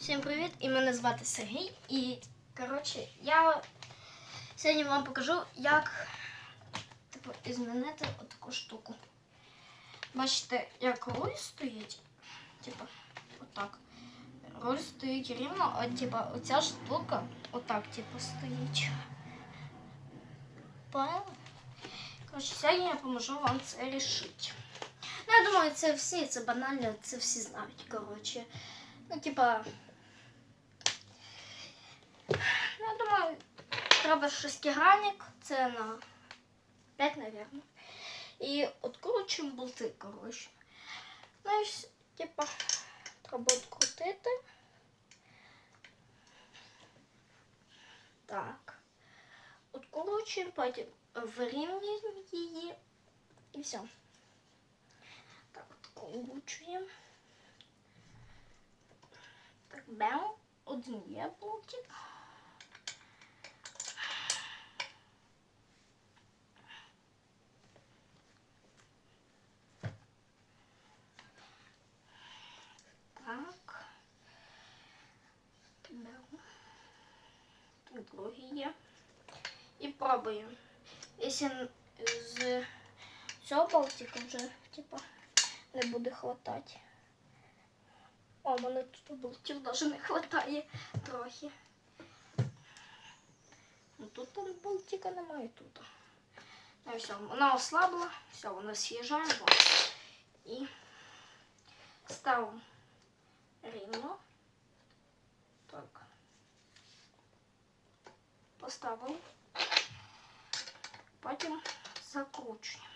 Всім привіт! І мене звати Сергій. І коротше, я сьогодні вам покажу, як типу, змінити отаку штуку. Бачите, як руль стоїть. Типу, отак. Руль стоїть рівно, а типу, оця штука отак, типу, стоїть. Поняли? Коротше, сьогодні я поможу вам це рішити. Ну, я думаю, це всі, це банально, це всі знають, коротше. Ну, типа. Ну, я думаю, треба шестигранник, це на 5, наверное. І откручуємо болти, коротше. Ну і типа, треба відкрутити. Так. Откручуємо, потім вирівнюємо її і все. Так, откручуємо. Так, бем, один є болтик. Так. Бем. Тут другий є. І пробуємо. Якщо з цього болтика вже, типа, не буде хватати. О, мене тут болтів навіть не вистачає трохи. Ну тут там болтика немає тут. Ну все, вона ослабла, все, вона з'їжджає. І ставимо рівно. Так. Поставили. Потім закручуємо.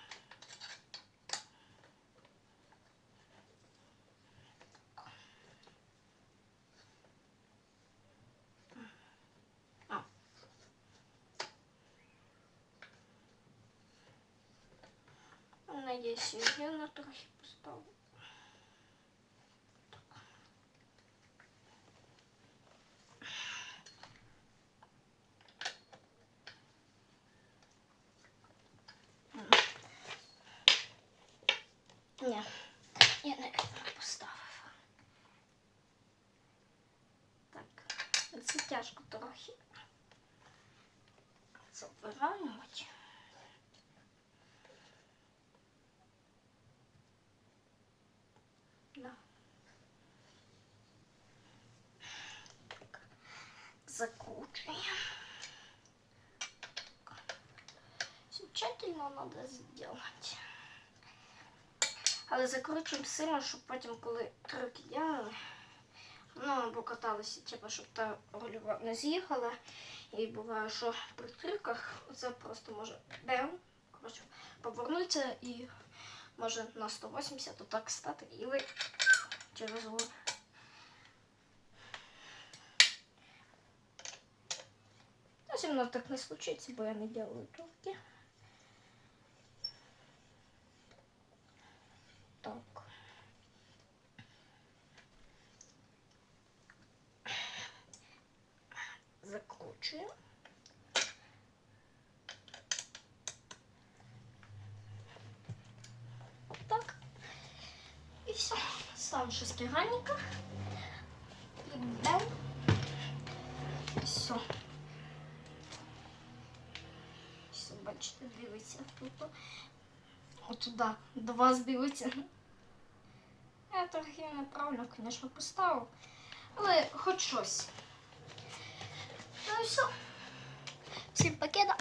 А. Надіюсь, я на трохи поставлю. Я не поставив. Так, це тяжко трохи. Забираємо. Да. Так. Закручуємо. Все надо сделать. Але закручуємо сильно, щоб потім, коли трюки делали, ну, покаталися, типу, щоб та рульова не з'їхала. І буває, що при трюках це просто може бем, коротше, повернутися і може на 180 отак стати і ви через. Ну, зі мною так не случиться, бо я не делаю трюки. Так. Закручуємо. Так. І все. Ставимо шестигранника. І бем. Все. Все, бачите, дивиться тут. Отуда до вас дивиться. Я трохи неправильно, звісно, поставив. Але хоч щось. 여기 있어. 지금 밖에다.